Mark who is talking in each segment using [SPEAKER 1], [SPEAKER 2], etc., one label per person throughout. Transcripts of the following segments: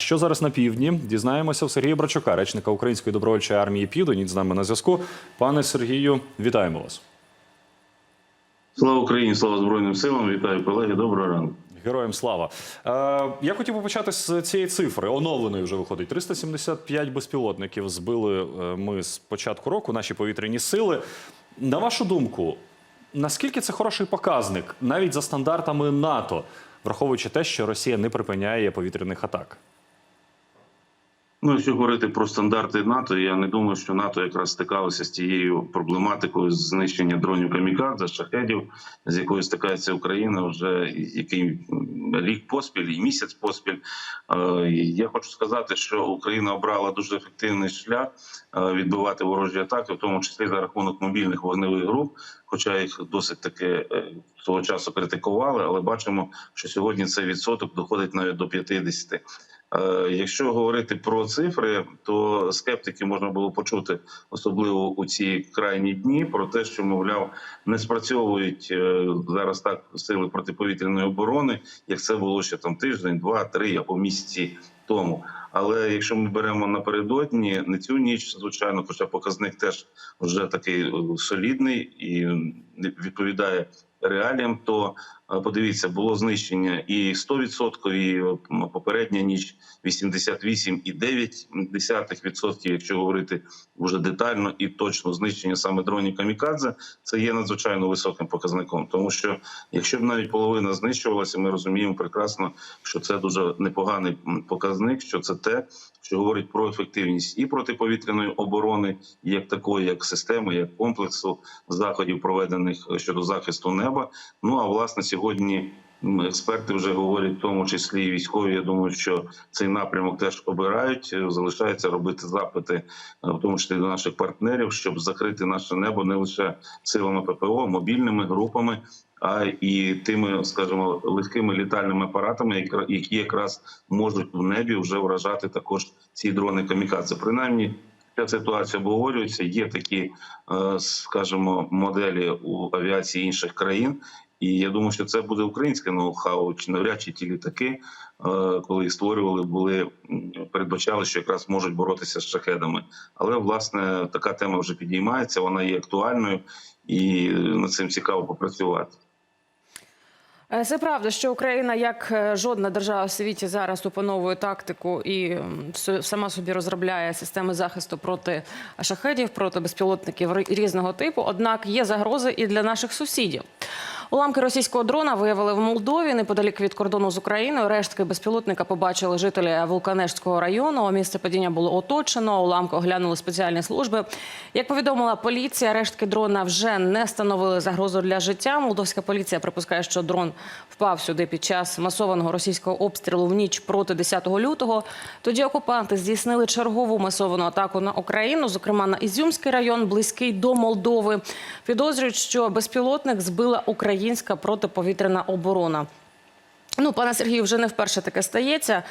[SPEAKER 1] Що зараз на півдні? Дізнаємося в Сергія Брачука, речника Української добровольчої армії Південь. З нами на зв'язку. Пане Сергію, вітаємо вас.
[SPEAKER 2] Слава Україні, слава Збройним силам. Вітаю колеги. Доброго ранку.
[SPEAKER 1] Героям слава. Е, я хотів би почати з цієї цифри. Оновленої вже виходить. 375 безпілотників збили е, ми з початку року, наші повітряні сили. На вашу думку, наскільки це хороший показник, навіть за стандартами НАТО, враховуючи те, що Росія не припиняє повітряних атак?
[SPEAKER 2] Ну, якщо говорити про стандарти НАТО, я не думаю, що НАТО якраз стикалося з тією проблематикою знищення дронів камікадзе, шахедів, з якою стикається Україна вже який рік поспіль і місяць поспіль. Е, Я хочу сказати, що Україна обрала дуже ефективний шлях е, відбивати ворожі атаки, в тому числі за рахунок мобільних вогневих груп. Хоча їх досить таки е, свого часу критикували, але бачимо, що сьогодні цей відсоток доходить навіть до 50%. Е, Якщо говорити про цифри, то скептики можна було почути, особливо у ці крайні дні, про те, що мовляв не спрацьовують е, зараз так сили протиповітряної оборони, як це було ще там тиждень, два, три або місяці тому. Але якщо ми беремо напередодні, не цю ніч, звичайно, хоча показник теж вже такий е, солідний і відповідає реаліям, то подивіться, було знищення і 100%, і попередня ніч 88,9%, якщо говорити вже детально і точно знищення саме дронів камікадзе, це є надзвичайно високим показником. Тому що якщо б навіть половина знищувалася, ми розуміємо прекрасно, що це дуже непоганий показник, що це те, що говорить про ефективність і протиповітряної оборони, як такої, як системи, як комплексу заходів, проведених щодо захисту неба. Ну а власне сьогодні. Експерти вже говорять, в тому числі і військові. Я думаю, що цей напрямок теж обирають. Е, Залишається робити запити, е, в тому числі до наших партнерів, щоб закрити наше небо не лише силами ППО, мобільними групами, а і тими, скажімо, легкими літальними апаратами, які якраз можуть в небі вже вражати також ці дрони камікадзе. Принаймні. Ця ситуація обговорюється. Є такі, е, скажімо, моделі у авіації інших країн, і я думаю, що це буде українське ноу-хау, чи навряд чи ті літаки, е, коли їх створювали, були передбачали, що якраз можуть боротися з шахедами. Але власне така тема вже підіймається, вона є актуальною, і над цим цікаво попрацювати.
[SPEAKER 3] Е, Це правда, що Україна, як е, жодна держава в світі, зараз опановує тактику і сама собі розробляє системи захисту проти шахедів, проти безпілотників різного типу. Однак є загрози і для наших сусідів. Уламки російського дрона виявили в Молдові неподалік від кордону з Україною. Рештки безпілотника побачили жителі Вулканешського району. Місце падіння було оточено. Уламки оглянули спеціальні служби. Як повідомила поліція, рештки дрона вже не становили загрозу для життя. Молдовська поліція припускає, що дрон впав сюди під час масованого російського обстрілу в ніч проти 10 лютого. Тоді окупанти здійснили чергову масовану атаку на Україну, зокрема на Ізюмський район, близький до Молдови. Підозрюють, що безпілотник збила українська протиповітряна оборона. Ну, пане Сергію, вже не вперше таке стається.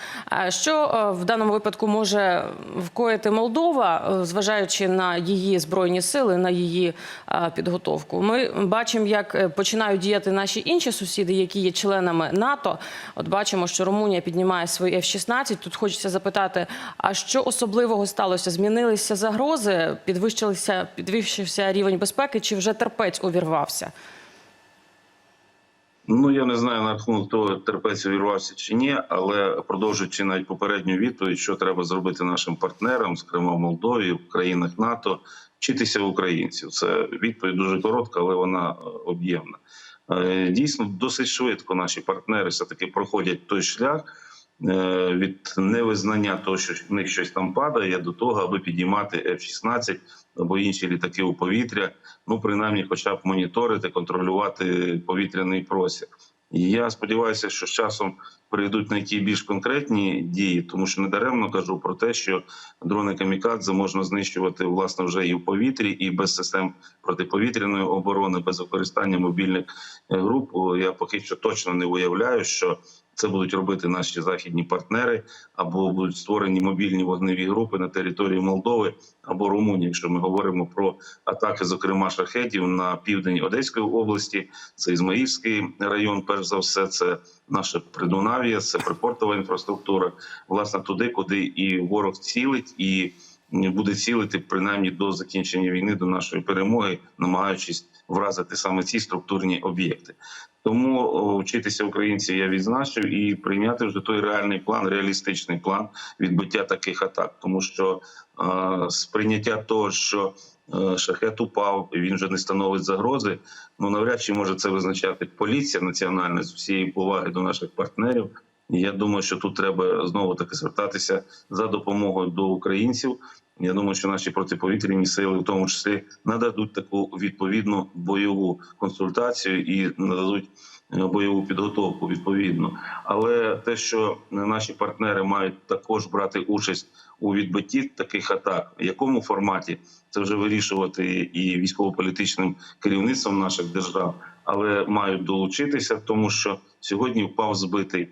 [SPEAKER 3] Що е, в даному випадку може вкоїти Молдова, е, зважаючи на її збройні сили, на її е, підготовку? Ми бачимо, як починають діяти наші інші сусіди, які є членами НАТО. От бачимо, що Румунія піднімає свої F-16. Тут хочеться запитати: а що особливого сталося? Змінилися загрози, підвищилися, підвищився рівень безпеки, чи вже терпець увірвався?
[SPEAKER 2] Ну я не знаю на рахунок того, терпець увірвався чи ні, але продовжуючи навіть попередню відповідь, що треба зробити нашим партнерам, зокрема в Молдові, в країнах НАТО, вчитися українців. Це відповідь дуже коротка, але вона е, об'ємна. Е, Дійсно, досить швидко наші партнери все таки проходять той шлях від невизнання того, що в них щось там падає, до того, аби підіймати F-16 або інші літаки у повітря. Ну принаймні, хоча б моніторити, контролювати повітряний простір. І я сподіваюся, що з часом перейдуть на які більш конкретні дії, тому що недаремно кажу про те, що дрони камікадзе можна знищувати власне вже і в повітрі, і без систем протиповітряної оборони, без використання мобільних е, груп. Я поки що точно не уявляю, що Це будуть робити наші західні партнери, або будуть створені мобільні вогневі групи на території Молдови або Румунії. Якщо ми говоримо про атаки, зокрема шахедів на південь Одеської області, це Ізмаїльський район, перш за все, це наше Придунав'я, це припортова інфраструктура. Власне, туди, куди і ворог цілить, і буде цілити принаймні до закінчення війни, до нашої перемоги, намагаючись вразити саме ці структурні об'єкти. Тому вчитися українці я відзначив і прийняти вже той реальний план, реалістичний план відбиття таких атак, тому що сприйняття того, що е, шахет упав, він вже не становить загрози. Ну навряд чи може це визначати поліція національна з всієї поваги до наших партнерів. Я думаю, що тут треба знову таки звертатися за допомогою до українців. Я думаю, що наші протиповітряні сили, в тому числі, нададуть таку відповідну бойову консультацію і нададуть е, бойову підготовку відповідно. Але те, що наші партнери мають також брати участь у відбитті таких атак, в якому форматі це вже вирішувати і військово-політичним керівництвом наших держав, але мають долучитися, тому що сьогодні впав збитий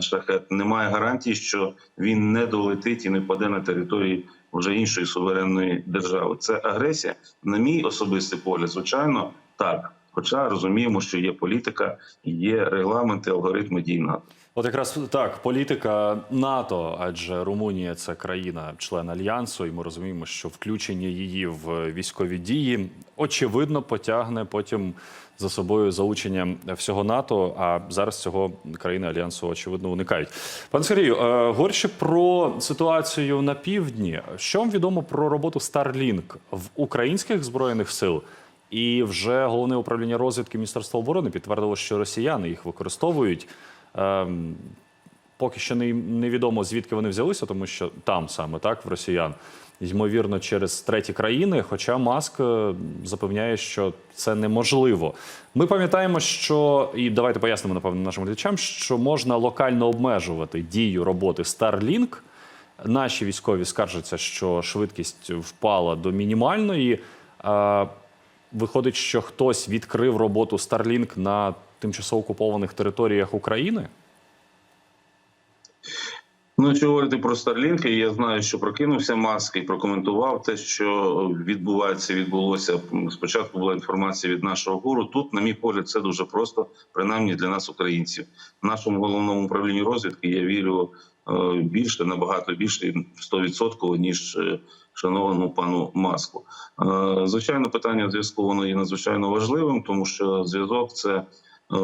[SPEAKER 2] шахет. Немає гарантії, що він не долетить і не впаде на території вже іншої суверенної держави. Це агресія. На мій особистий погляд, звичайно, так. Хоча розуміємо, що є політика, є регламенти, алгоритми дій НАТО.
[SPEAKER 1] От якраз так, політика НАТО, адже Румунія це країна, член альянсу, і ми розуміємо, що включення її в військові дії очевидно потягне потім за собою залучення всього НАТО. А зараз цього країни альянсу очевидно уникають. Пане Сергію, е, говорячи про ситуацію на півдні, що вам відомо про роботу Starlink в українських збройних сил? І вже головне управління розвідки Міністерства оборони підтвердило, що росіяни їх використовують. Ем, поки що не, невідомо звідки вони взялися, тому що там саме так в росіян, ймовірно, через треті країни. Хоча Маск е, запевняє, що це неможливо. Ми пам'ятаємо, що і давайте пояснимо напевно нашим глядачам, що можна локально обмежувати дію роботи Starlink. Наші військові скаржаться, що швидкість впала до мінімальної. Е, Виходить, що хтось відкрив роботу Starlink на тимчасово окупованих територіях України.
[SPEAKER 2] Ну, якщо говорити про Starlink, я знаю, що прокинувся Маск і прокоментував те, що відбувається, відбулося. Спочатку була інформація від нашого гуру. Тут, на мій погляд, це дуже просто, принаймні для нас, українців. в Нашому головному управлінні розвідки я вірю е, більше, набагато більше 100%, ніж е, шанованому пану Маску. Е, Звичайно, питання зв'язку воно є надзвичайно важливим, тому що зв'язок це. Е,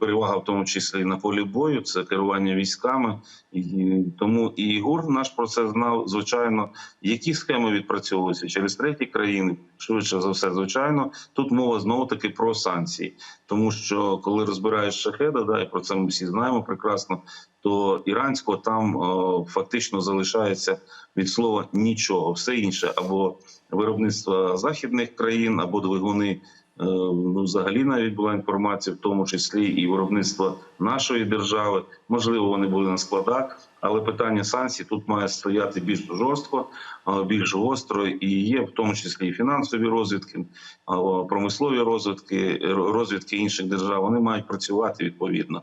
[SPEAKER 2] перевага в тому числі на полі бою, це керування військами, і тому і ГУР наш про це знав. Звичайно, які схеми відпрацьовуються через треті країни. Швидше за все, звичайно, тут мова знову таки про санкції, тому що коли розбираєш шахеда, да і про це ми всі знаємо прекрасно. То іранського там о, фактично залишається від слова нічого, все інше або виробництво західних країн, або двигуни Е, ну, взагалі навіть була інформація, в тому числі і виробництво нашої держави. Можливо, вони були на складах, але питання санкцій тут має стояти більш жорстко, е, більш гостро, і є в тому числі і фінансові розвідки, е, промислові розвідки, розвідки інших держав. Вони мають працювати відповідно.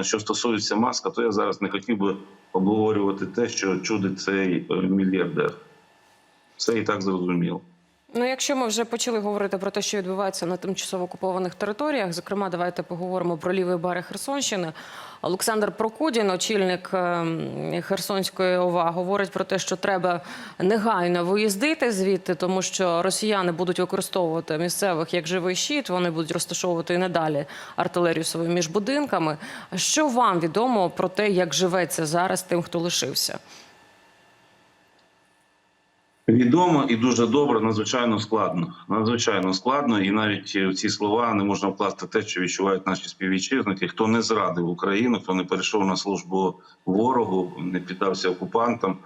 [SPEAKER 2] Що стосується маска, то я зараз не хотів би обговорювати те, що чудить цей мільярдер. Це і так зрозуміло.
[SPEAKER 3] Ну, якщо ми вже почали говорити про те, що відбувається на тимчасово окупованих територіях, зокрема, давайте поговоримо про лівий берег Херсонщини. Олександр Прокудін, очільник ем, Херсонської ОВА, говорить про те, що треба негайно виїздити звідти, тому що росіяни будуть використовувати місцевих як живий щит. Вони будуть розташовувати і надалі артилерію свою між будинками. Що вам відомо про те, як живеться зараз тим, хто лишився?
[SPEAKER 2] Відомо і дуже добре, надзвичайно складно. Надзвичайно складно, і навіть в ці слова не можна вкласти те, що відчувають наші співвітчизники. Хто не зрадив Україну, хто не перейшов на службу ворогу, не піддався окупантам.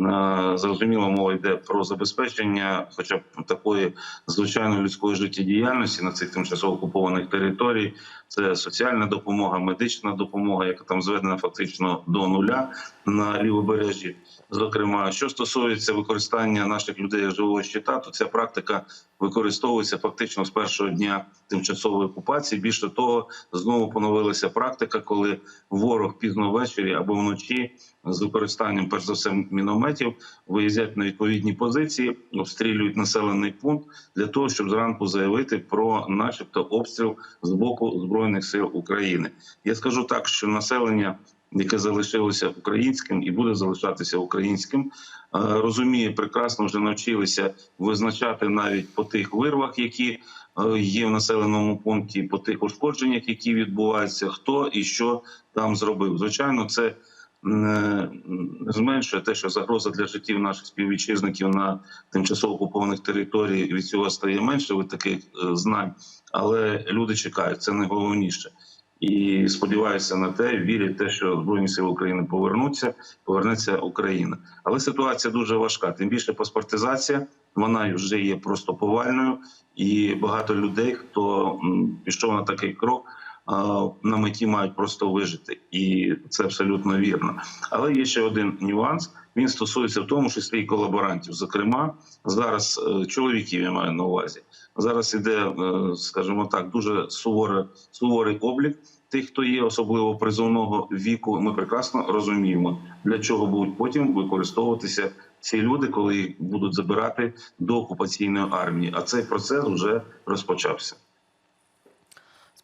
[SPEAKER 2] Е, Зрозуміло, мова йде про забезпечення, хоча б такої звичайної людської життєдіяльності на цих тимчасово окупованих територій. Це соціальна допомога, медична допомога, яка там зведена фактично до нуля на лівобережжі. Зокрема, що стосується використання наших людей живого щита, то ця практика використовується фактично з першого дня тимчасової окупації. Більше того, знову поновилася практика, коли ворог пізно ввечері або вночі з використанням, перш за все, мінометів виїздять на відповідні позиції, обстрілюють населений пункт для того, щоб зранку заявити про, начебто, обстріл з боку збройних сил України. Я скажу так, що населення, яке залишилося українським і буде залишатися українським, е, розуміє прекрасно, вже навчилися визначати навіть по тих вирвах, які е, є в населеному пункті, по тих ушкодженнях, які відбуваються, хто і що там зробив. Звичайно, це зменшує те, що загроза для життів наших співвітчизників на тимчасово окупованих територіях від цього стає менше від таких е, знань, але люди чекають, це найголовніше. І сподіваюся на те, вірять те, що збройні сили України повернуться, повернеться Україна. Але ситуація дуже важка. Тим більше паспортизація вона вже є просто повальною, і багато людей, хто пішов на такий крок, на меті мають просто вижити, і це абсолютно вірно. Але є ще один нюанс. Він стосується в тому числі і колаборантів. Зокрема, зараз е, чоловіків я маю на увазі. Зараз іде, е, скажімо так, дуже суворе, суворий облік тих, хто є особливо призовного віку. Ми прекрасно розуміємо, для чого будуть потім використовуватися ці люди, коли їх будуть забирати до окупаційної армії. А цей процес вже розпочався.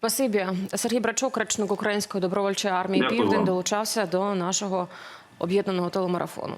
[SPEAKER 3] Спасибі. Сергій Брачук, речник Української добровольчої армії
[SPEAKER 2] Дякую
[SPEAKER 3] Південь,
[SPEAKER 2] вам.
[SPEAKER 3] долучався до нашого об'єднаного телемарафону.